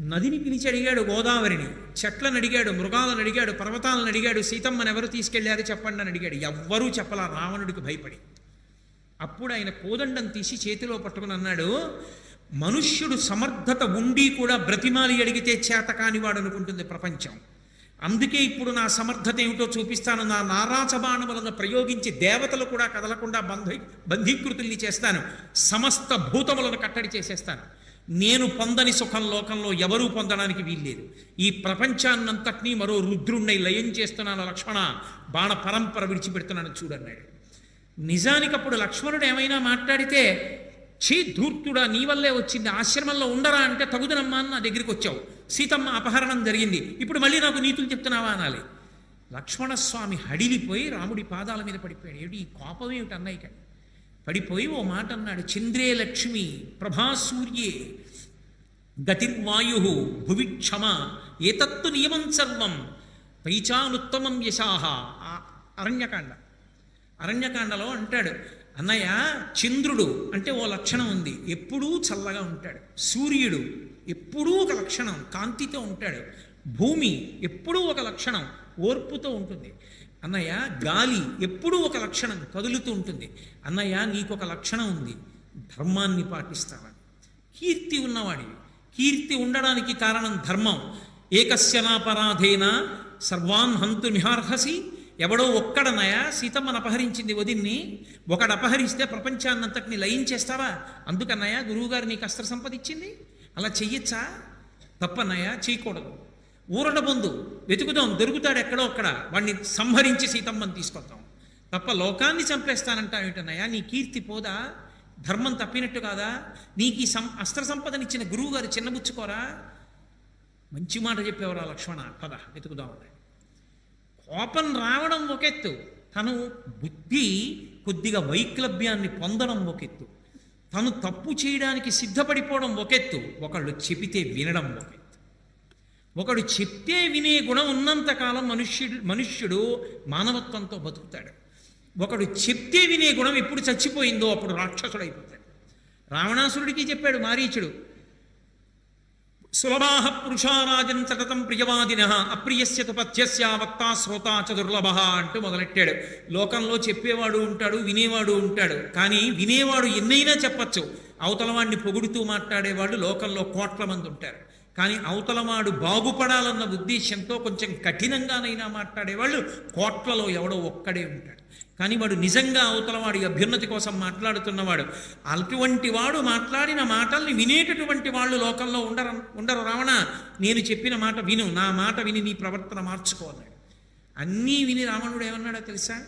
నదిని పిలిచి అడిగాడు గోదావరిని. చెట్లను అడిగాడు మృగాలను అడిగాడు పర్వతాలను అడిగాడు సీతమ్మను ఎవరు తీసుకెళ్ళారు చెప్పండి అని అడిగాడు. ఎవ్వరూ చెప్పలా రావణుడికి భయపడి. అప్పుడు ఆయన కోదండం తీసి చేతిలో పట్టుకుని అన్నాడు మనుష్యుడు సమర్థత ఉండి కూడా బ్రతిమాలి అడిగితే చేత కానివాడు అనుకుంటుంది ప్రపంచం. అందుకే ఇప్పుడు నా సమర్థత ఏమిటో చూపిస్తాను. నా నారాచబాణములను ప్రయోగించి దేవతలు కూడా కదలకుండా బంధ బంధీకృతుల్ని చేస్తాను. సమస్త భూతములను కట్టడి చేసేస్తాను. నేను పొందని సుఖం లోకంలో ఎవరూ పొందడానికి వీల్లేదు. ఈ ప్రపంచాన్నంతటినీ మరో రుద్రుణ్ణి లయం చేస్తున్నాను లక్ష్మణ. బాణ పరంపర విడిచిపెడుతున్నాను చూడన్నాడు నిజానికి అప్పుడు లక్ష్మణుడు ఏమైనా మాట్లాడితే ఛీ ధూర్తుడా నీ వల్లే వచ్చింది ఆశ్రమంలో ఉండరా అంటే తగుదనమ్మా అని నా దగ్గరికి వచ్చావు. సీతమ్మ అపహరణం జరిగింది. ఇప్పుడు మళ్ళీ నాకు నీతులు చెప్తున్నావా అనాలి. లక్ష్మణస్వామి హడిలిపోయి రాముడి పాదాల మీద పడిపోయాడు. ఏమిటి ఈ కోపం ఏమిటి అన్నయ్య పడిపోయి ఓ మాట అన్నాడు. చంద్రే లక్ష్మి ప్రభాసూర్యే. గతిర్వాయు భువి క్షమ ఏతత్తు నియమం సర్వం పైచానుత్తమం యశాహ అరణ్యకాండ. అరణ్యకాండలో అంటాడు అన్నయ్య చంద్రుడు అంటే ఓ లక్షణం ఉంది. ఎప్పుడూ చల్లగా ఉంటాడు. సూర్యుడు ఎప్పుడూ ఒక లక్షణం. కాంతితో ఉంటాడు. భూమి ఎప్పుడూ ఒక లక్షణం. ఓర్పుతో ఉంటుంది. అన్నయ్య గాలి ఎప్పుడూ ఒక లక్షణం. కదులుతూ ఉంటుంది. అన్నయ్య నీకు ఒక లక్షణం ఉంది. ధర్మాన్ని పాటిస్తావని. కీర్తి ఉన్నవాడివి. కీర్తి ఉండడానికి కారణం ధర్మం. ఏకస్యనాపరాధేన సర్వాన్ హంతు మిహార్హసి ఎవడో ఒక్కడనయా సీతమ్మను అపహరించింది వదిన్ని. ఒకడు అపహరిస్తే ప్రపంచాన్నంతటిని లయించేస్తావా అందుకన్నయ్య గురువుగారు నీకు అస్త్ర సంపద ఇచ్చింది? అలా చెయ్యొచ్చా? తప్పన్నయ్య చేయకూడదు. ఊరట పొందు వెతుకుదాం. దొరుకుతాడు ఎక్కడో అక్కడ. వాడిని సంహరించి సీతమ్మని తీసుకొద్దాం. తప్ప లోకాన్ని చంపేస్తానంటా ఏమిటన్నయ్య నీ కీర్తి పోదా? ధర్మం తప్పినట్టు కాదా? నీకు ఈ సం అస్త్ర సంపదనిచ్చిన గురువు గారు చిన్నబుచ్చుకోరా మంచి మాట చెప్పేవరా లక్ష్మణ? పద వెతుకుదామని కోపం రావడం ఒకెత్తు. తను బుద్ధి కొద్దిగా వైక్లభ్యాన్ని పొందడం ఒకెత్తు. తను తప్పు చేయడానికి సిద్ధపడిపోవడం ఒకెత్తు. ఒకళ్ళు చెబితే వినడం ఒకెత్తు. ఒకడు చెప్తే వినే గుణం ఉన్నంతకాలం మనుష్యుడు మనుష్యుడు మానవత్వంతో బతుకుతాడు. ఒకడు చెప్తే వినే గుణం ఎప్పుడు చచ్చిపోయిందో అప్పుడు రాక్షసుడైపోతాడు. రావణాసురుడికి చెప్పాడు మారీచుడు సులభాహ పురుషారాజన్ సతతం ప్రియవాదిన అప్రియస్య పథ్యస్య వక్త శ్రోత చ అంటూ మొదలెట్టాడు. లోకంలో చెప్పేవాడు ఉంటాడు వినేవాడు ఉంటాడు కానీ వినేవాడు ఎన్నైనా చెప్పచ్చు. అవతలవాడిని పొగుడుతూ మాట్లాడేవాళ్ళు లోకంలో కోట్ల మంది ఉంటారు. కానీ అవతలవాడు బాగుపడాలన్న ఉద్దేశంతో కొంచెం కఠినంగానైనా మాట్లాడేవాళ్ళు కోట్లలో ఎవడో ఒక్కడే ఉంటాడు. కానీ వాడు నిజంగా అవతలవాడి అభ్యున్నతి కోసం మాట్లాడుతున్నవాడు. అటువంటి వాడు మాట్లాడిన మాటల్ని వినేటటువంటి వాళ్ళు లోకంలో ఉండరు ఉండరు. రావణ నేను చెప్పిన మాట విను. నా మాట విని నీ ప్రవర్తన మార్చుకోన్నాడు అన్నీ విని రావణుడు ఏమన్నాడో తెలుసా?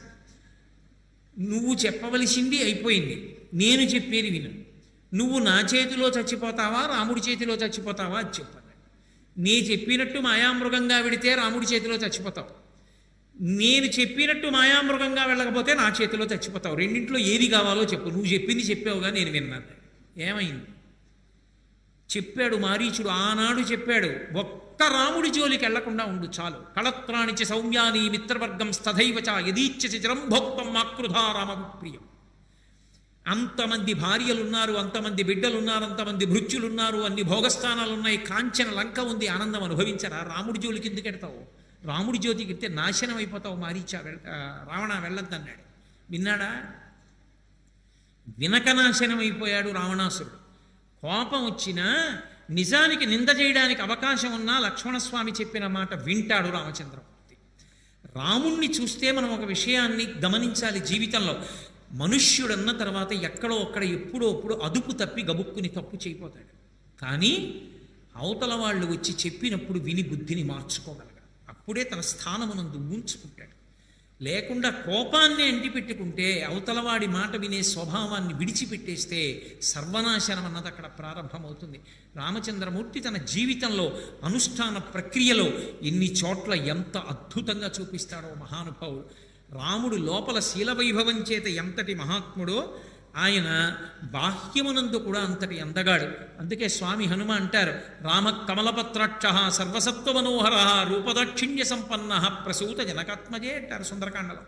నువ్వు చెప్పవలసింది అయిపోయింది. నేను చెప్పేది విను. నువ్వు నా చేతిలో చచ్చిపోతావా? రాముడి చేతిలో చచ్చిపోతావా? అని చెప్పాను నీ చెప్పినట్టు మాయామృగంగా విడితే రాముడి చేతిలో చచ్చిపోతావు. నేను చెప్పినట్టు మాయామృగంగా వెళ్ళకపోతే నా చేతిలో చచ్చిపోతావు. రెండింటిలో ఏది కావాలో చెప్పు. నువ్వు చెప్పింది చెప్పావుగా నేను విన్నాను. ఏమైంది? చెప్పాడు మారీచుడు ఆనాడు చెప్పాడు ఒక్క రాముడి జోలికి వెళ్ళకుండా ఉండు చాలు. కళత్రాణిచి సౌమ్యాని మిత్రవర్గం స్తథైవచ యదీచ్యసి చిరంభోక్తం ఆకృధా రామ ప్రియం అంతమంది భార్యలున్నారు అంతమంది బిడ్డలున్నారు అంతమంది భృత్యులున్నారు అన్ని భోగస్థానాలు ఉన్నాయి కాంచన లంక ఉంది ఆనందం అనుభవించరా? రాముడి జోలికి ఎందుకు ఎడతావు రాముడి జ్యోతికి ఎడితే నాశనం అయిపోతావు మారీచా వెళ్ ఆ, రావణ వెళ్ళొద్దన్నాడు. విన్నాడా? వినక నాశనం అయిపోయాడు రావణాసురుడు. కోపం వచ్చినా నిజానికి నింద చేయడానికి అవకాశం ఉన్నా లక్ష్మణస్వామి చెప్పిన మాట వింటాడు రామచంద్రమూర్తి. రాముణ్ణి చూస్తే మనం ఒక విషయాన్ని గమనించాలి జీవితంలో. మనుష్యుడన్న తర్వాత ఎక్కడో అక్కడ ఎప్పుడో అప్పుడు అదుపు తప్పి గబుక్కుని తప్పు చేయిపోతాడు కానీ అవతల వాళ్ళు వచ్చి చెప్పినప్పుడు విని బుద్ధిని మార్చుకోగలరు. అప్పుడే తన స్థానమునందు ఉంచుకుంటాడు లేకుండా కోపాన్ని అంటిపెట్టుకుంటే అవతలవాడి మాట వినే స్వభావాన్ని విడిచిపెట్టేస్తే సర్వనాశనం అన్నది అక్కడ ప్రారంభమవుతుంది. రామచంద్రమూర్తి తన జీవితంలో అనుష్ఠాన ప్రక్రియలో ఎన్ని చోట్ల ఎంత అద్భుతంగా చూపిస్తాడో మహానుభావుడు. రాముడు లోపల శీలవైభవం చేత ఎంతటి మహాత్ముడో ఆయన బాహ్యమునందు కూడా అంతటి అందగాడు. అందుకే స్వామి హనుమ అంటారు రామ కమలపత్రాక్ష సర్వసత్వ మనోహర రూపదాక్షిణ్య సంపన్న ప్రసూత జనకాత్మజే అంటారు సుందరకాండలో.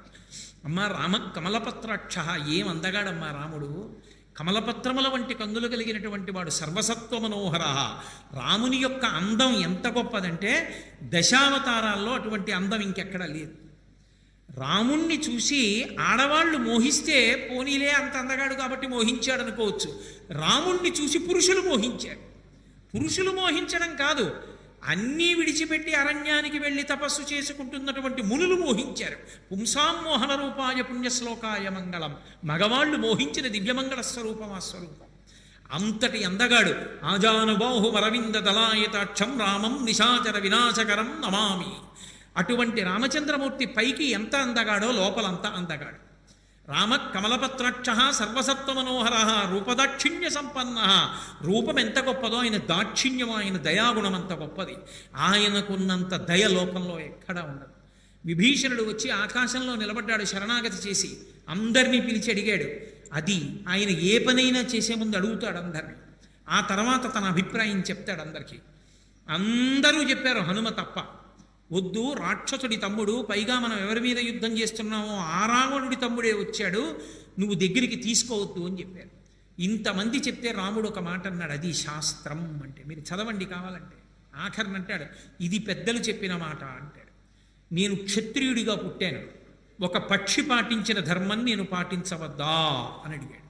అమ్మ రామ కమలపత్రాక్ష ఏం అందగాడమ్మా రాముడు? కమలపత్రముల వంటి కందులు కలిగినటువంటి వాడు సర్వసత్వ మనోహర రాముని యొక్క అందం ఎంత గొప్పదంటే దశావతారాల్లో అటువంటి అందం ఇంకెక్కడ లేదు. రాముణ్ణి చూసి ఆడవాళ్ళు మోహిస్తే పోనీలే అంత అందగాడు కాబట్టి మోహించాడు అనుకోవచ్చు రాముణ్ణి చూసి పురుషులు మోహించారు. పురుషులు మోహించడం కాదు అన్నీ విడిచిపెట్టి అరణ్యానికి వెళ్ళి తపస్సు చేసుకుంటున్నటువంటి మునులు మోహించారు. పుంసామ్మోహన రూపాయ పుణ్యశ్లోకాయ మంగళం. మగవాళ్ళు మోహించిన దివ్యమంగళ స్వరూపం ఆ స్వరూపం. అంతటి అందగాడు ఆజానుబాహు అరవింద దళాయతాక్షం రామం నిశాచర వినాశకరం నమామి. అటువంటి రామచంద్రమూర్తి పైకి ఎంత అందగాడో లోపలంతా అందగాడు. రామ కమలపత్రాక్ష సర్వసత్వ మనోహర రూపదాక్షిణ్య సంపన్న. రూపం ఎంత గొప్పదో ఆయన దాక్షిణ్యం ఆయన దయాగుణం అంత గొప్పది. ఆయనకున్నంత దయ లోకంలో ఎక్కడా ఉండదు. విభీషణుడు వచ్చి ఆకాశంలో నిలబడ్డాడు శరణాగతి చేసి. అందరినీ పిలిచి అడిగాడు అది ఆయన ఏ పనైనా చేసే ముందు అడుగుతాడు అందరినీ. ఆ తర్వాత తన అభిప్రాయం చెప్తాడు అందరికీ. అందరూ చెప్పారు హనుమ తప్ప. వద్దు రాక్షసుడి తమ్ముడు పైగా మనం ఎవరి మీద యుద్ధం చేస్తున్నామో ఆ రావణుడి తమ్ముడే వచ్చాడు నువ్వు దగ్గరికి తీసుకోవద్దు అని చెప్పారు. ఇంతమంది చెప్తే రాముడు ఒక మాట అన్నాడు అది శాస్త్రం అంటే. మీరు చదవండి కావాలంటే. ఆఖరిని అంటాడు ఇది పెద్దలు చెప్పిన మాట అంటాడు. నేను క్షత్రియుడిగా పుట్టాను. ఒక పక్షి పాటించిన ధర్మం నేను పాటించవద్దా అని అడిగాడు.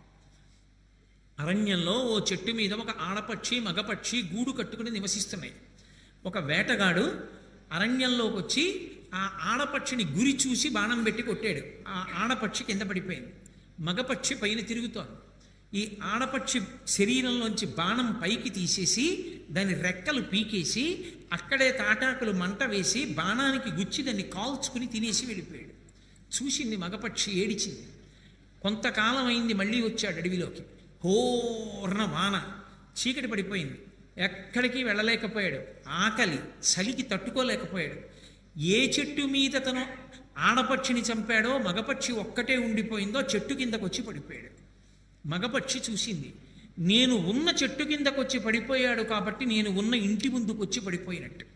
అరణ్యంలో ఓ చెట్టు మీద ఒక ఆడపక్షి మగపక్షి గూడు కట్టుకుని నివసిస్తున్నాయి. ఒక వేటగాడు అరణ్యంలోకి వచ్చి ఆ ఆడపక్షిని గురి చూసి బాణం పెట్టి కొట్టాడు. ఆ ఆడపక్షి కింద పడిపోయింది. మగపక్షి పైన తిరుగుతోంది. ఈ ఆడపక్షి శరీరంలోంచి బాణం పైకి తీసేసి దాని రెక్కలు పీకేసి అక్కడే తాటాకులు మంట వేసి బాణానికి గుచ్చి దాన్ని కాల్చుకుని తినేసి వెళ్ళిపోయాడు. చూసింది మగపక్షి ఏడిచింది. కొంతకాలం అయింది మళ్ళీ వచ్చాడు అడవిలోకి. హోర్న వాన. చీకటి పడిపోయింది. ఎక్కడికి వెళ్ళలేకపోయాడు. ఆకలి చలికి తట్టుకోలేకపోయాడు. ఏ చెట్టు మీద తను ఆడపక్షిని చంపాడో మగపక్షి ఒక్కటే ఉండిపోయిందో చెట్టు కిందకు వచ్చి పడిపోయాడు. మగపక్షి చూసింది నేను ఉన్న చెట్టు కిందకు వచ్చి పడిపోయాడు కాబట్టి నేను ఉన్న ఇంటి ముందుకు వచ్చి పడిపోయినట్టు.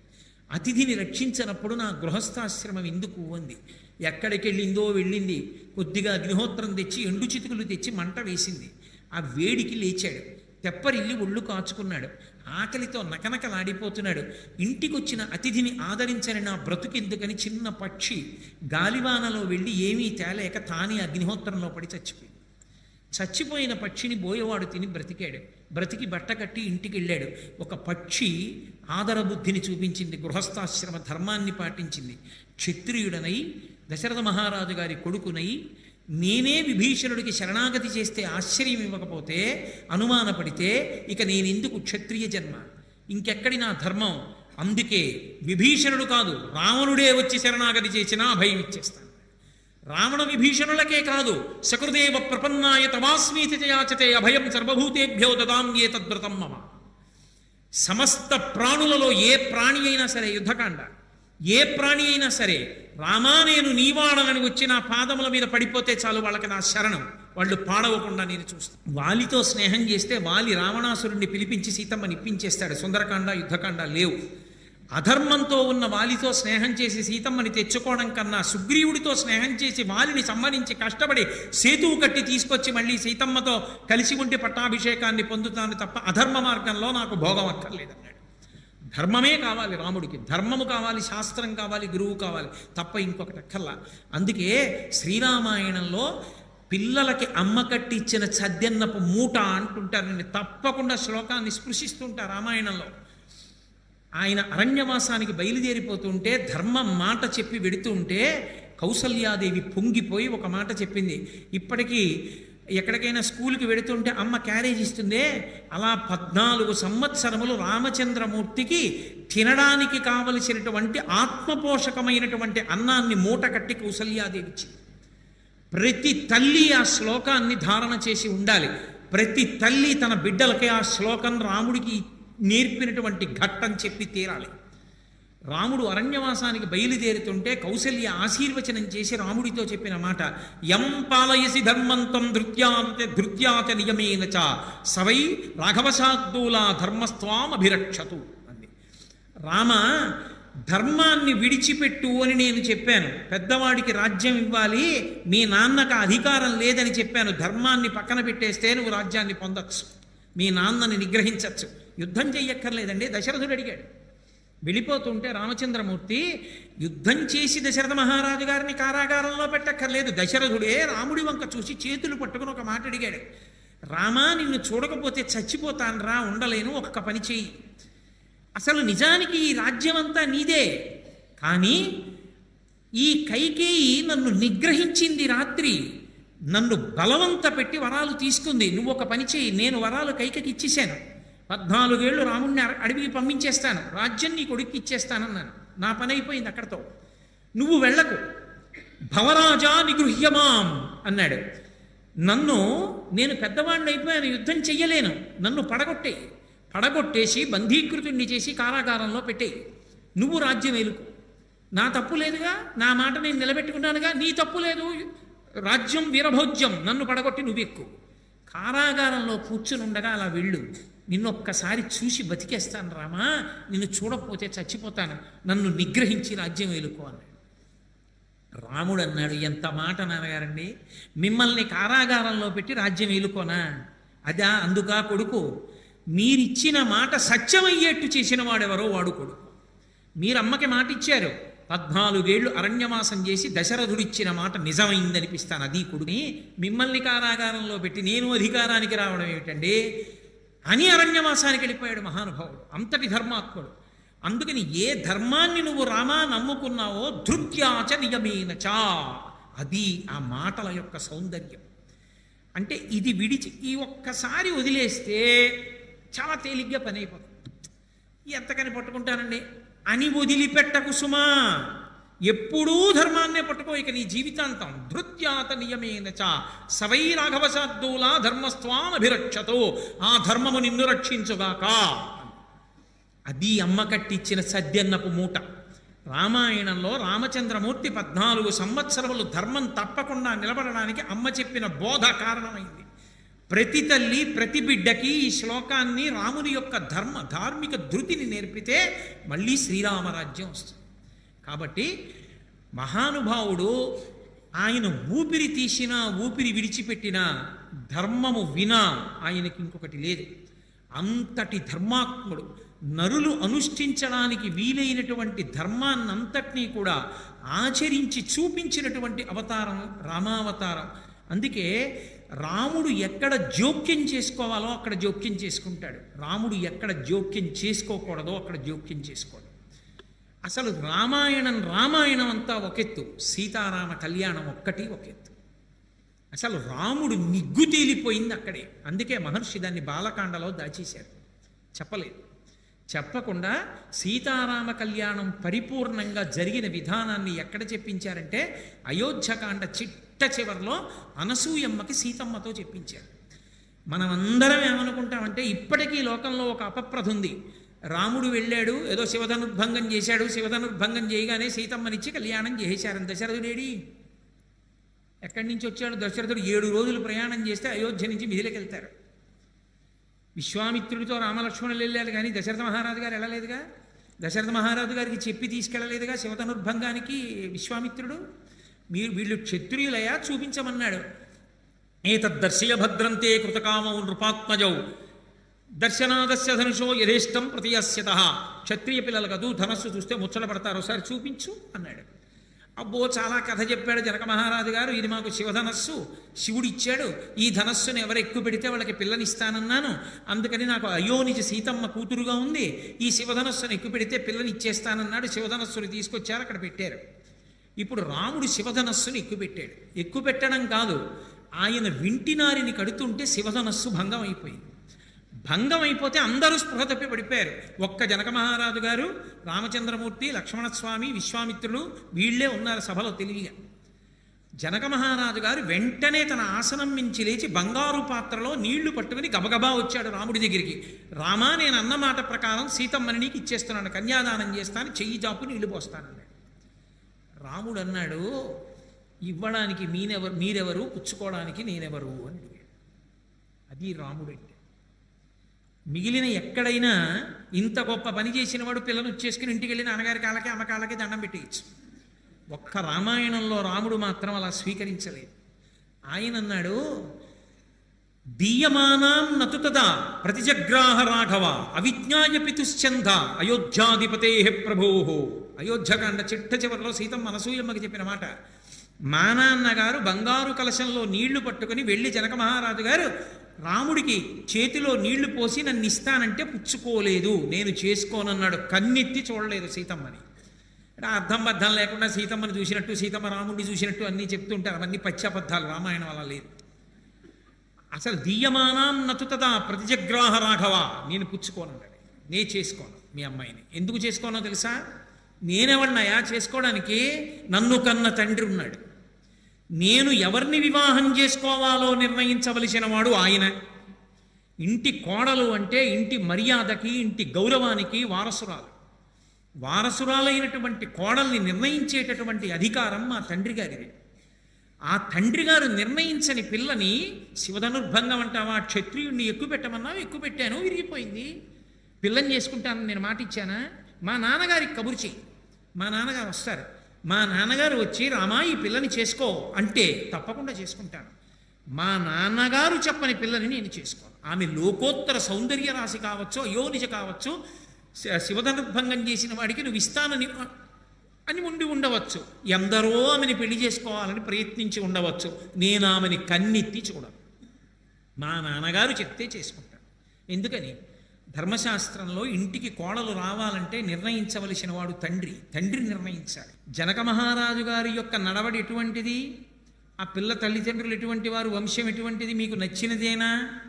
అతిథిని రక్షించినప్పుడు నా గృహస్థాశ్రమం ఎందుకు ఉంది ఎక్కడికి వెళ్ళిందో వెళ్ళింది. కొద్దిగా అగ్నిహోత్రం తెచ్చి ఎండు చితుకులు తెచ్చి మంట వేసింది. ఆ వేడికి లేచాడు. తెప్పరిల్లి ఒళ్ళు కాచుకున్నాడు. ఆకలితో నకనకలాడిపోతున్నాడు. ఇంటికొచ్చిన అతిథిని ఆదరించని నా బ్రతుకెందుకని చిన్న పక్షి గాలివానలో వెళ్ళి ఏమీ తేలేక తానే అగ్నిహోత్రంలో పడి చచ్చిపోయింది. చచ్చిపోయిన పక్షిని బోయవాడు తిని బ్రతికాడు. బ్రతికి బట్ట కట్టి ఇంటికి వెళ్ళాడు ఒక పక్షి ఆదరబుద్ధిని చూపించింది గృహస్థాశ్రమ ధర్మాన్ని పాటించింది. క్షత్రియుడనై దశరథ మహారాజు గారి కొడుకునై నేనే విభీషణుడికి శరణాగతి చేస్తే ఆశ్చర్యం ఇవ్వకపోతే అనుమానపడితే ఇక నేనెందుకు క్షత్రియ జన్మ? ఇంకెక్కడి నా ధర్మం? అందుకే విభీషణుడు కాదు రావణుడే వచ్చి శరణాగతి చేసినా భయం ఇచ్చేస్తాను రావణ విభీషణులకే కాదు సకృదేవ ప్రపన్నాయ తమాస్మీతి యాచతే అభయం సర్వభూతేభ్యో దదాంగే తద్వ్రతం మమ. సమస్త ప్రాణులలో ఏ ప్రాణి అయినా సరే యుద్ధకాండ ఏ ప్రాణి అయినా సరే రామా నేను నీవాడనని వచ్చి నా పాదముల మీద పడిపోతే చాలు వాళ్ళకి నా శరణం. వాళ్ళు పాడవకుండా నేను చూస్తాను. వాలితో స్నేహం చేస్తే వాలి రావణాసురుణ్ణి పిలిపించి సీతమ్మని ఇప్పించేస్తాడు. సుందరకాండ యుద్ధకాండ లేవు. అధర్మంతో ఉన్న వాలితో స్నేహం చేసి సీతమ్మని తెచ్చుకోవడం కన్నా సుగ్రీవుడితో స్నేహం చేసి వాలిని సంహరించి కష్టపడి సేతువు కట్టి తీసుకొచ్చి మళ్ళీ సీతమ్మతో కలిసి ఉండి పట్టాభిషేకాన్ని పొందుతాను తప్ప అధర్మ మార్గంలో నాకు భోగం అక్కర్లేదు. ధర్మమే కావాలి రాముడికి. ధర్మము కావాలి శాస్త్రం కావాలి గురువు కావాలి. తప్ప ఇంకొకటి అక్కర్లా. అందుకే శ్రీరామాయణంలో పిల్లలకి అమ్మ కట్టిచ్చిన చద్దెన్నపు మూట అంటుంటారు నేను తప్పకుండా శ్లోకాన్ని స్పృశిస్తుంటా రామాయణంలో. ఆయన అరణ్యవాసానికి బయలుదేరిపోతుంటే ధర్మం మాట చెప్పి వెడుతుంటే కౌసల్యాదేవి పొంగిపోయి ఒక మాట చెప్పింది. ఇప్పటికీ ఎక్కడికైనా స్కూల్కి వెడుతుంటే అమ్మ క్యారేజ్ ఇస్తుందే అలా పద్నాలుగు సంవత్సరములు రామచంద్రమూర్తికి తినడానికి కావలసినటువంటి ఆత్మపోషకమైనటువంటి అన్నాన్ని మూట కట్టి కౌసల్యాదేవి ఇచ్చింది ప్రతి తల్లి ఆ శ్లోకాన్ని ధారణ చేసి ఉండాలి. ప్రతి తల్లి తన బిడ్డలకి ఆ శ్లోకం రాముడికి నేర్పినటువంటి ఘట్టం చెప్పి తీరాలి. రాముడు అరణ్యవాసానికి బయలుదేరుతుంటే కౌసల్య ఆశీర్వచనం చేసి రాముడితో చెప్పిన మాట యం పాలయసి ధర్మంతం ధృత్యాత ధృత్యాచ నియమేన చ సవై రాఘవశార్దూలా ధర్మస్వాం అభిరక్షతు అంది. రామ ధర్మాన్ని విడిచిపెట్టు అని నేను చెప్పాను. పెద్దవాడికి రాజ్యం ఇవ్వాలి మీ నాన్నకు అధికారం లేదని చెప్పాను. ధర్మాన్ని పక్కన పెట్టేస్తే నువ్వు రాజ్యాన్ని పొందొచ్చు. మీ నాన్నని నిగ్రహించవచ్చు యుద్ధం చెయ్యక్కర్లేదండి దశరథుడు అడిగాడు. వెళ్ళిపోతుంటే రామచంద్రమూర్తి యుద్ధం చేసి దశరథ మహారాజు గారిని కారాగారంలో పెట్టక్కర్లేదు. దశరథుడే రాముడి వంక చూసి చేతులు పట్టుకుని ఒక మాట అడిగాడు. రామా నిన్ను చూడకపోతే చచ్చిపోతాను రా ఉండలేను ఒక్క పని చెయ్యి. అసలు నిజానికి ఈ రాజ్యం అంతా నీదే. కానీ ఈ కైకేయి నన్ను నిగ్రహించింది రాత్రి. నన్ను బలవంత పెట్టి వరాలు తీసుకుంది. నువ్వు ఒక పని చేయి నేను వరాలు కైకకి ఇచ్చేశాను. పద్నాలుగేళ్ళు రాముణ్ణి అడవికి పంపించేస్తాను. రాజ్యం నీ కొడుక్కి ఇచ్చేస్తానన్నాను. నా పని అయిపోయింది అక్కడతో. నువ్వు వెళ్ళకు. భవరాజా నిగృహ్యమాం అన్నాడు. నన్ను నేను పెద్దవాడిని అయిపోయాను యుద్ధం చెయ్యలేను. నన్ను పడగొట్టే. పడగొట్టేసి బంధీకృతుణ్ణి చేసి కారాగారంలో పెట్టేయి. నువ్వు రాజ్యం వెలుకు నా తప్పు లేదుగా? నా మాట నేను నిలబెట్టుకున్నానుగా? నీ తప్పు లేదు. రాజ్యం వీరభోజ్యం. నన్ను పడగొట్టి నువ్వెక్కు. కారాగారంలో కూర్చుని ఉండగా అలా వెళ్ళు. నిన్నొక్కసారి చూసి బతికేస్తాను రామా నిన్ను చూడకపోతే చచ్చిపోతాను నన్ను నిగ్రహించి రాజ్యం ఏలుకో అన్నాడు. రాముడు అన్నాడు ఎంత మాట నాన్నగారండి మిమ్మల్ని కారాగారంలో పెట్టి రాజ్యం ఏలుకోనా అదా అందుకా కొడుకు మీరిచ్చిన మాట సత్యమయ్యేట్టు చేసిన వాడెవరో వాడు కొడుకు. మీరు అమ్మకి మాట ఇచ్చారు పద్నాలుగేళ్ళు అరణ్యమాసం చేసి దశరథుడిచ్చిన మాట నిజమైందనిపిస్తాను. అది కొడుకుని మిమ్మల్ని కారాగారంలో పెట్టి నేను అధికారానికి రావడం ఏమిటండి? అని అరణ్యవాసానికి వెళ్ళిపోయాడు మహానుభావుడు అంతటి ధర్మాత్ముడు. అందుకని ఏ ధర్మాన్ని నువ్వు రామా నమ్ముకున్నావో ధృత్యాచ నియమేనచా. అది ఆ మాటల యొక్క సౌందర్యం. అంటే ఇది విడిచి ఈ ఒక్కసారి వదిలేస్తే చాలా తేలిగ్గా పని అయిపోతుంది. ఎంతకని పట్టుకుంటానండి? అని వదిలిపెట్టకు సుమా ఎప్పుడూ ధర్మాన్నే పట్టుకో ఇక నీ జీవితాంతం. ధృత్యాత నియమేన చ. సవై రాఘవశాద్దులా ధర్మస్వానభిరక్షతో ఆ ధర్మము నిన్ను రక్షించుగాక. అది అమ్మ కట్టిచ్చిన సద్యన్నపు మూట. రామాయణంలో రామచంద్రమూర్తి పద్నాలుగు సంవత్సరములు ధర్మం తప్పకుండా నిలబడడానికి అమ్మ చెప్పిన బోధ కారణమైంది. ప్రతి తల్లి ప్రతి బిడ్డకి ఈ శ్లోకాన్ని రాముని యొక్క ధర్మ ధార్మిక ధృతిని నేర్పితే మళ్ళీ శ్రీరామరాజ్యం వస్తుంది. కాబట్టి మహానుభావుడు ఆయన ఊపిరి తీసినా ఊపిరి విడిచిపెట్టినా ధర్మము వినా ఆయనకి ఇంకొకటి లేదు. అంతటి ధర్మాత్ముడు. నరులు అనుష్ఠించడానికి వీలైనటువంటి ధర్మాన్నంతటినీ కూడా ఆచరించి చూపించినటువంటి అవతారం రామావతారం. అందుకే రాముడు ఎక్కడ జోక్యం చేసుకోవాలో అక్కడ జోక్యం చేసుకుంటాడు. రాముడు ఎక్కడ జోక్యం చేసుకోకూడదో అక్కడ జోక్యం చేసుకోడు. అసలు రామాయణం రామాయణం అంతా ఒకెత్తు. సీతారామ కళ్యాణం ఒక్కటి ఒకెత్తు. అసలు రాముడు నిగ్గు తేలిపోయింది అక్కడే. అందుకే మహర్షి దాన్ని బాలకాండలో దాచేశారు. చెప్పలేదు. చెప్పకుండా సీతారామ కళ్యాణం పరిపూర్ణంగా జరిగిన విధానాన్ని ఎక్కడ చెప్పించారంటే అయోధ్యకాండ చిట్ట చివరిలో అనసూయమ్మకి సీతమ్మతో చెప్పించారు. మనమందరం ఏమనుకుంటామంటే ఇప్పటికీ లోకంలో ఒక అపప్రధ ఉంది రాముడు వెళ్ళాడు ఏదో శివధనుర్భంగం చేశాడు శివధనుర్భంగం చేయగానే సీతమ్మనిచ్చి కళ్యాణం చేశారని దశరథుడేడి ఎక్కడి నుంచి వచ్చాడు? దశరథుడు ఏడు రోజులు ప్రయాణం చేస్తే అయోధ్య నుంచి మిదిలికి వెళ్తారు. విశ్వామిత్రుడితో రామలక్ష్మణులు వెళ్ళారు కానీ దశరథ మహారాజు గారు వెళ్ళలేదుగా? దశరథ మహారాజు గారికి చెప్పి తీసుకెళ్ళలేదుగా శివధనుర్భంగానికి విశ్వామిత్రుడు? మీరు వీళ్ళు క్షత్రియులయా? చూపించమన్నాడు. ఏతద్దర్శయ భద్రంతే కృతకామౌ నృపాత్మజౌ. దర్శనాదస్య ధనుషో యథేష్టం ప్రతియస్యత. క్షత్రియ పిల్లలు కదూ ధనస్సు చూస్తే ముచ్చట పడతారు. ఒకసారి చూపించు అన్నాడు. అబ్బో చాలా కథ చెప్పాడు జనక మహారాజు గారు. ఇది మాకు శివధనస్సు. శివుడు ఇచ్చాడు ఈ ధనస్సును ఎవరు ఎక్కువ పెడితే వాళ్ళకి పిల్లనిస్తానన్నాను. అందుకని నాకు అయోనిజ సీతమ్మ కూతురుగా ఉంది. ఈ శివధనస్సును ఎక్కువ పెడితే పిల్లని ఇచ్చేస్తానన్నాడు శివధనస్సుని తీసుకొచ్చారు అక్కడ పెట్టారు. ఇప్పుడు రాముడు శివధనస్సుని ఎక్కువ పెట్టాడు. ఎక్కువ పెట్టడం కాదు ఆయన వింటినారిని కడుతుంటే శివధనస్సు భంగం అయిపోయింది. భంగం అయిపోతే అందరూ స్పృహ తప్పి పడిపోయారు. ఒక్క జనక మహారాజు గారు రామచంద్రమూర్తి లక్ష్మణస్వామి విశ్వామిత్రుడు వీళ్ళే ఉన్నారు సభలో తెలివిగా. జనక మహారాజు గారు వెంటనే తన ఆసనం మించి లేచి బంగారు పాత్రలో నీళ్ళు పట్టుకుని గబగబా వచ్చాడు రాముడి దగ్గరికి. రామా నేను అన్నమాట ప్రకారం సీతమ్మని నీకు ఇచ్చేస్తున్నాను కన్యాదానం చేస్తాను చెయ్యి జాపు నీళ్ళు పోస్తానన్నాడు రాముడు అన్నాడు ఇవ్వడానికి మీనెవరు మీరెవరు? పుచ్చుకోవడానికి నేనెవరు? అని అది రాముడు అంటే. మిగిలిన ఎక్కడైనా ఇంత గొప్ప పని చేసిన వాడు పిల్లను వచ్చేసుకుని ఇంటికి వెళ్ళి నాన్నగారి కాళ్ళకి అమ్మ దండం పెట్టేయచ్చు. ఒక్క రామాయణంలో రాముడు మాత్రం అలా స్వీకరించలేదు. ఆయన అన్నాడు దీయమానాం నతుతదా ప్రతిజగ్రాహ రాఘవ అవిజ్ఞాయ పితుశ్చంద అయోధ్యాధిపతే ప్రభో. అయోధ్యకాండ చిట్ట చివరిలో సీతం మనసూయమ్మకి చెప్పిన మాట మా నాన్నగారు బంగారు కలశంలో నీళ్ళు పట్టుకుని వెళ్ళి జనక మహారాజు గారు రాముడికి చేతిలో నీళ్ళు పోసి నన్ను ఇస్తానంటే పుచ్చుకోలేదు. నేను చేసుకోనన్నాడు. కన్నెత్తి చూడలేదు సీతమ్మని. అంటే అర్థం బద్ధం లేకుండా సీతమ్మని చూసినట్టు సీతమ్మ రాముడిని చూసినట్టు అన్నీ చెప్తుంటారు. అవన్నీ పచ్చబద్ధాలు. రామాయణం అలా లేదు. అసలు దీయమానాం నతుతదా ప్రతిజగ్రాహ రాఘవ. నేను పుచ్చుకోనన్నాడు. నే చేసుకోను మీ అమ్మాయిని. ఎందుకు చేసుకోనో తెలుసా? నేనెవడినయా చేసుకోవడానికి? నన్ను కన్న తండ్రి ఉన్నాడు. నేను ఎవరిని వివాహం చేసుకోవాలో నిర్ణయించవలసిన వాడు ఆయన. ఇంటి కోడలు అంటే ఇంటి మర్యాదకి ఇంటి గౌరవానికి వారసురాలు. వారసురాలైనటువంటి కోడల్ని నిర్ణయించేటటువంటి అధికారం మా తండ్రి గారిది. ఆ తండ్రి గారు నిర్ణయించని పిల్లని శివధనుర్భంగం అంటావా? క్షత్రియుణ్ణి ఎక్కువ పెట్టమన్నావు ఎక్కువ పెట్టాను విరిగిపోయింది. పిల్లని చేసుకుంటానని నేను మాట ఇచ్చానా మా నాన్నగారికి కబురు చెయ్యి. మా నాన్నగారు వస్తారు. మా నాన్నగారు వచ్చి రామా ఈ పిల్లని చేసుకో. అంటే తప్పకుండా చేసుకుంటాను. మా నాన్నగారు చెప్పని పిల్లని నేను చేసుకోను. ఆమె లోకోత్తర సౌందర్య రాశి కావచ్చు అయోనిజ కావచ్చు శివధనుర్భంగం చేసిన వాడికి నువ్వు ఇస్తానని అని ఉండి ఉండవచ్చు. ఎందరో ఆమెని పెళ్ళి చేసుకోవాలని ప్రయత్నించి ఉండవచ్చు. నేను ఆమెని కన్నెత్తి చూడను. మా నాన్నగారు చెప్తే చేసుకుంటాను. ఎందుకని? ధర్మశాస్త్రంలో ఇంటికి కోడలు రావాలంటే నిర్ణయించవలసిన వాడు తండ్రి. తండ్రి నిర్ణయించాలి. జనక మహారాజు గారి యొక్క నడవడి ఎటువంటిది? ఆ పిల్ల తల్లిదండ్రులు ఎటువంటి వారు? వంశం ఎటువంటిది? మీకు నచ్చినదేనా?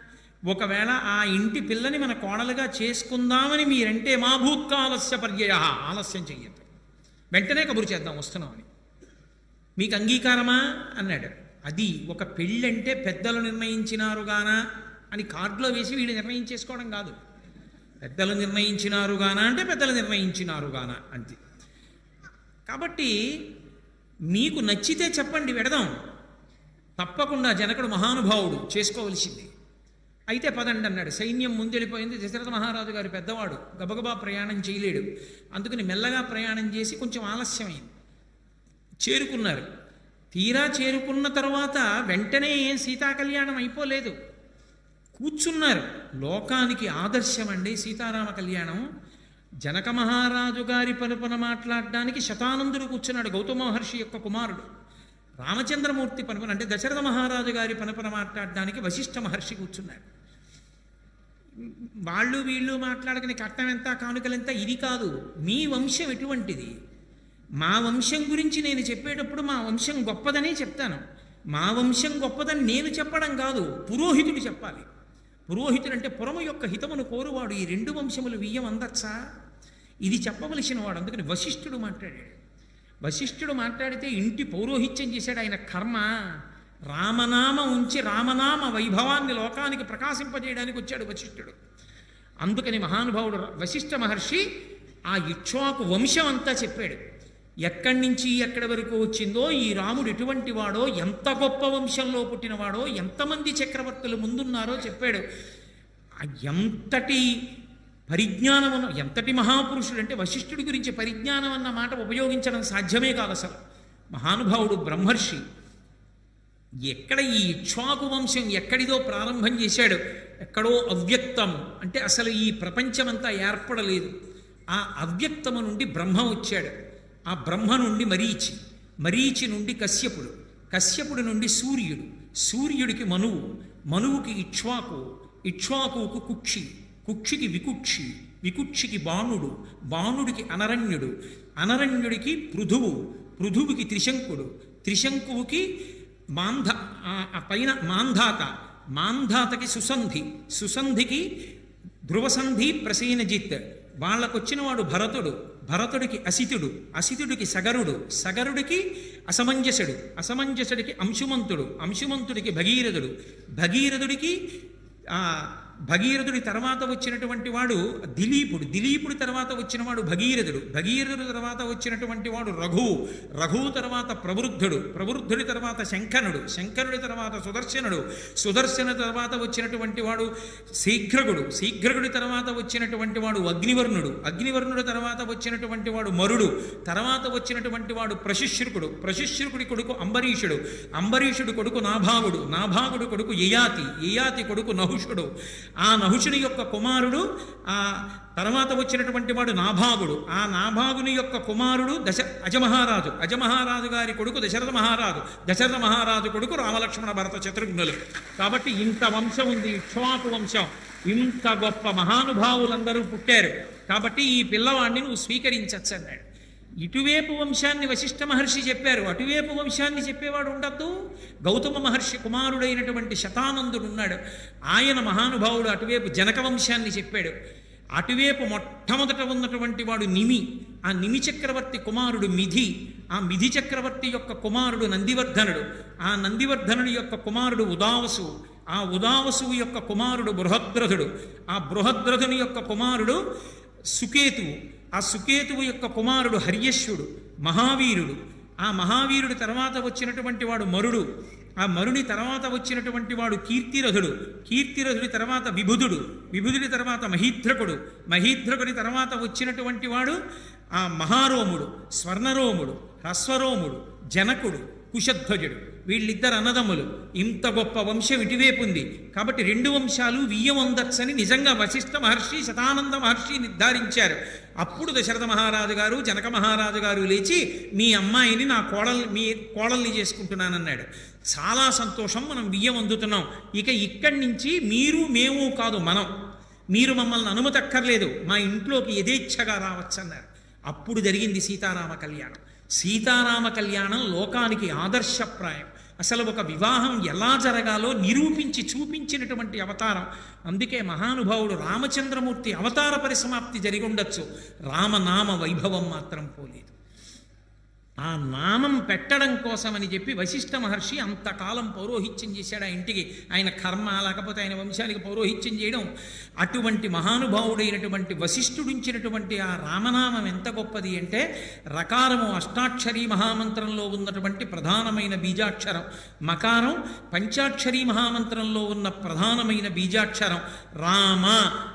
ఒకవేళ ఆ ఇంటి పిల్లని మన కోడలుగా చేసుకుందామని మీరంటే మా భూత్కాలస్య పర్యయ. ఆలస్యం చెయ్యద్దు. వెంటనే కబురు చేద్దాం వస్తున్నామని మీకు అంగీకారమా? అన్నాడు. అది ఒక పెళ్ళంటే పెద్దలు నిర్ణయించినారుగానా అని కార్డులో వేసి వీళ్ళు నిర్ణయించేసుకోవడం కాదు. పెద్దలు నిర్ణయించినారుగానా అంటే పెద్దలు నిర్ణయించినారుగానా అంతే. కాబట్టి మీకు నచ్చితే చెప్పండి వెడదాం. తప్పకుండా జనకుడు మహానుభావుడు చేసుకోవలసింది. అయితే పదండి అన్నాడు. సైన్యం ముందెళ్ళిపోయింది. దశరథ మహారాజు గారి పెద్దవాడు. గబగబా ప్రయాణం చేయలేడు. అందుకని మెల్లగా ప్రయాణం చేసి కొంచెం ఆలస్యమైంది. చేరుకున్నారు. తీరా చేరుకున్న తర్వాత వెంటనే ఏం అయిపోలేదు. కూర్చున్నారు. లోకానికి ఆదర్శం అండి సీతారామ కళ్యాణం. జనక మహారాజు గారి పలుపున మాట్లాడడానికి శతానందుడు కూర్చున్నాడు గౌతమ మహర్షి యొక్క కుమారుడు. రామచంద్రమూర్తి పనుపన అంటే దశరథ మహారాజు గారి పనుపన మాట్లాడడానికి వశిష్ఠ మహర్షి కూర్చున్నాడు వాళ్ళు వీళ్ళు మాట్లాడకని కట్నం ఎంత కానుకలెంత ఇది కాదు. మీ వంశం ఎటువంటిది? మా వంశం గురించి నేను చెప్పేటప్పుడు మా వంశం గొప్పదనే చెప్తాను. మా వంశం గొప్పదని నేను చెప్పడం కాదు పురోహితుడు చెప్పాలి. పురోహితుడు అంటే పురము యొక్క హితమును కోరువాడు. ఈ రెండు వంశములు వియ్యం అందచ్చా? ఇది చెప్పవలసిన వాడు. అందుకని వశిష్ఠుడు మాట్లాడాడు. వశిష్ఠుడు మాట్లాడితే ఇంటి పౌరోహిత్యం చేశాడు ఆయన కర్మ. రామనామ ఉంచి రామనామ వైభవాన్ని లోకానికి ప్రకాశింపజేయడానికి వచ్చాడు వశిష్ఠుడు. అందుకని మహానుభావుడు వశిష్ఠ మహర్షి ఆ ఇక్ష్వాకు వంశం అంతా చెప్పాడు. ఎక్కడి నుంచి ఎక్కడి వరకు వచ్చిందో ఈ రాముడు ఎటువంటి వాడో ఎంత గొప్ప వంశంలో పుట్టినవాడో ఎంతమంది చక్రవర్తులు ముందున్నారో చెప్పాడు. ఎంతటి పరిజ్ఞానం ఎంతటి మహాపురుషుడు అంటే వశిష్ఠుడి గురించి పరిజ్ఞానం అన్న మాట ఉపయోగించడం సాధ్యమే కాదు అసలు. మహానుభావుడు బ్రహ్మర్షి. ఎక్కడ ఈ ఇక్ష్వాకు వంశం ఎక్కడిదో ప్రారంభం చేశాడు. ఎక్కడో అవ్యక్తం. అంటే అసలు ఈ ప్రపంచమంతా ఏర్పడలేదు. ఆ అవ్యక్తము నుండి బ్రహ్మ వచ్చాడు. ఆ బ్రహ్మ నుండి మరీచి మరీచి నుండి కశ్యపుడు కశ్యపుడి నుండి సూర్యుడు సూర్యుడికి మనువు మనువుకి ఇక్ష్వాకు ఇక్ష్వాకుకు కుక్షి కుక్షికి వికుక్షి వికుక్షికి బాణుడు బాణుడికి అనరణ్యుడు అనరణ్యుడికి పృథువు పృథువుకి త్రిశంకుడు త్రిశంకువుకి మాంధ పైన మాంధాత మాంధాతకి సుసంధి సుసంధికి ధ్రువసంధి ప్రసేనజిత్ వాళ్ళకొచ్చిన వాడు భరతుడు. భరతుడికి అసితుడు అసితుడికి సగరుడు సగరుడికి అసమంజసుడు అసమంజసుడికి అంశుమంతుడు అంశుమంతుడికి భగీరథుడు భగీరథుడికి భగీరథుడి తర్వాత వచ్చినటువంటి వాడు దిలీపుడు. దిలీపుడి తర్వాత వచ్చినవాడు భగీరథుడు. భగీరథుడి తర్వాత వచ్చినటువంటి వాడు రఘువు రఘువు తర్వాత ప్రవృద్ధుడు. ప్రవృద్ధుడి తర్వాత శంకనుడు శంకరుడి తర్వాత సుదర్శనుడు. సుదర్శన తర్వాత వచ్చినటువంటి వాడు శీఘ్రగుడు. శీఘ్రగుడి తర్వాత వచ్చినటువంటి వాడు అగ్నివర్ణుడు. అగ్నివర్ణుడి తర్వాత వచ్చినటువంటి వాడు మరుడు. తర్వాత వచ్చినటువంటి వాడు ప్రశిష్యుకుడు ప్రశిష్యుకుడి కొడుకు అంబరీషుడు. అంబరీషుడు కొడుకు నాభాగుడు నాభాగుడు కొడుకు యయాతి. యయాతి కొడుకు నహుషుడు. ఆ నహుషుని యొక్క కుమారుడు ఆ తర్వాత వచ్చినటువంటి వాడు నాభాగుడు ఆ నాభాగుని యొక్క కుమారుడు దశ అజమహారాజు. అజమహారాజు గారి కొడుకు దశరథ మహారాజు. దశరథ మహారాజు కొడుకు రామలక్ష్మణ భరత శత్రుఘ్నులు. కాబట్టి ఇంత వంశం ఉంది ఇక్ష్వాకు వంశం. ఇంత గొప్ప మహానుభావులందరూ పుట్టారు. కాబట్టి ఈ పిల్లవాడిని నువ్వు స్వీకరించచ్చు అన్నాడు ఇటువైపు వంశాన్ని వశిష్ఠ మహర్షి చెప్పారు అటువైపు వంశాన్ని చెప్పేవాడు ఉండద్దు. గౌతమ మహర్షి కుమారుడైనటువంటి శతానందుడు ఉన్నాడు. ఆయన మహానుభావుడు అటువైపు జనక వంశాన్ని చెప్పాడు. అటువైపు మొట్టమొదట ఉన్నటువంటి వాడు నిమి. ఆ నిమి చక్రవర్తి కుమారుడు మిధి ఆ మిధి చక్రవర్తి యొక్క కుమారుడు నందివర్ధనుడు. ఆ నందివర్ధనుడి యొక్క కుమారుడు ఉదావసు. ఆ ఉదావసువు యొక్క కుమారుడు బృహద్రథుడు. ఆ బృహద్రథుని యొక్క కుమారుడు సుకేతువు. ఆ సుకేతువు యొక్క కుమారుడు హర్యశ్వుడు మహావీరుడు. ఆ మహావీరుడు తర్వాత వచ్చినటువంటి వాడు మరుడు. ఆ మరుని తర్వాత వచ్చినటువంటి వాడు కీర్తిరథుడు. కీర్తిరథుడి తర్వాత విభుధుడు విభుధుడి తర్వాత మహీధ్రకుడు మహీధ్రకుడి తర్వాత వచ్చినటువంటి వాడు ఆ మహారోముడు స్వర్ణరోముడు హ్రస్వరోముడు జనకుడు. కుశధ్వజుడు వీళ్ళిద్దరు అన్నదమ్ములు. ఇంత గొప్ప వంశం ఇటువైపు ఉంది. కాబట్టి రెండు వంశాలు వియ్యం అందచ్చని నిజంగా వశిష్ఠ మహర్షి శతానంద మహర్షి నిర్ధారించారు. అప్పుడు దశరథ మహారాజు గారు జనక మహారాజు గారు లేచి మీ అమ్మాయిని నా కోడల్ మీ కోడల్ని చేసుకుంటున్నానన్నాడు. చాలా సంతోషం మనం వియ్యం అందుతున్నాం. ఇక ఇక్కడి నుంచి మీరు మేము కాదు మనం. మీరు మమ్మల్ని అనుమతి అక్కర్లేదు మా ఇంట్లోకి యథేచ్ఛగా రావచ్చన్నారు. అప్పుడు జరిగింది సీతారామ కళ్యాణం. సీతారామ కళ్యాణం లోకానికి ఆదర్శప్రాయం. అసలు ఒక వివాహం ఎలా జరగాలో నిరూపించి చూపించినటువంటి అవతారం. అందుకే మహానుభావుడు రామచంద్రమూర్తి అవతార పరిసమాప్తి జరిగి ఉండొచ్చు. రామనామ వైభవం మాత్రం పోలేదు. ఆ నామం పెట్టడం కోసమని చెప్పి వశిష్ఠ మహర్షి అంతకాలం పౌరోహిత్యం చేశాడు ఆ ఇంటికి. ఆయన కర్మ లేకపోతే ఆయన వంశానికి పౌరోహిత్యం చేయడం. అటువంటి మహానుభావుడైనటువంటి వశిష్ఠుడించినటువంటి ఆ రామనామం ఎంత గొప్పది అంటే రకారము అష్టాక్షరీ మహామంత్రంలో ఉన్నటువంటి ప్రధానమైన బీజాక్షరం. మకారం పంచాక్షరీ మహామంత్రంలో ఉన్న ప్రధానమైన బీజాక్షరం. రామ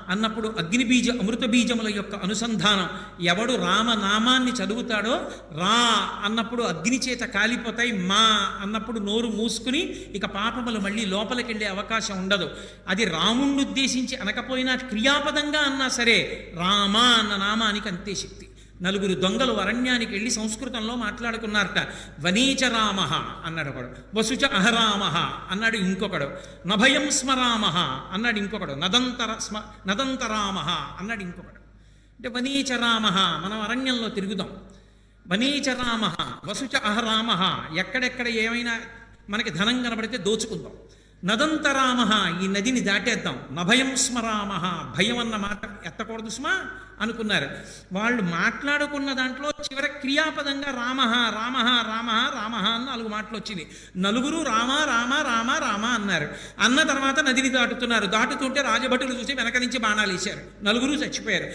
అన్నప్పుడు అగ్ని బీజ అమృత బీజముల యొక్క అనుసంధానం. ఎవడు రామనామాన్ని చదువుతాడో రా అన్నప్పుడు అగ్ని చేత కాలిపోతాయి మా అన్నప్పుడు నోరు మూసుకుని ఇక పాపములు మళ్ళీ లోపలికి వెళ్ళే అవకాశం ఉండదు. అది రాముణ్ణి ఉద్దేశించి అనకపోయినా క్రియాపదంగా అన్నా సరే రామ అన్న నామానికి అంతే శక్తి. నలుగురు దొంగలు అరణ్యానికి వెళ్ళి సంస్కృతంలో మాట్లాడుకున్నారట. వనీచ రామ అన్నాడు ఒకడు. వసుచ అహరామ అన్నాడు ఇంకొకడు. నభయం స్మరామ అన్నాడు ఇంకొకడు. నదంతర స్మ నదంతరామ అన్నాడు ఇంకొకడు. అంటే వనీచ రామ మనం అరణ్యంలో తిరుగుదాం. వనీచ రామ వసుచ అహరామ ఎక్కడెక్కడ ఏమైనా మనకి ధనం కనబడితే దోచుకుందాం. నదంతరామ ఈ నదిని దాటేద్దాం. నభయం స్మరామ భయం అన్న మాట ఎత్తకూడదు స్మా అనుకున్నారు. వాళ్ళు మాట్లాడుకున్న దాంట్లో చివర క్రియాపదంగా రామ రామ రామ రామ అని నాలుగు మాటలు వచ్చింది. నలుగురు రామ రామ రామ రామ అన్నారు. అన్న తర్వాత నదిని దాటుతున్నారు. దాటుతుంటే రాజభటులు చూసి వెనక నుంచి బాణాలు వేశారు. నలుగురు చచ్చిపోయారు.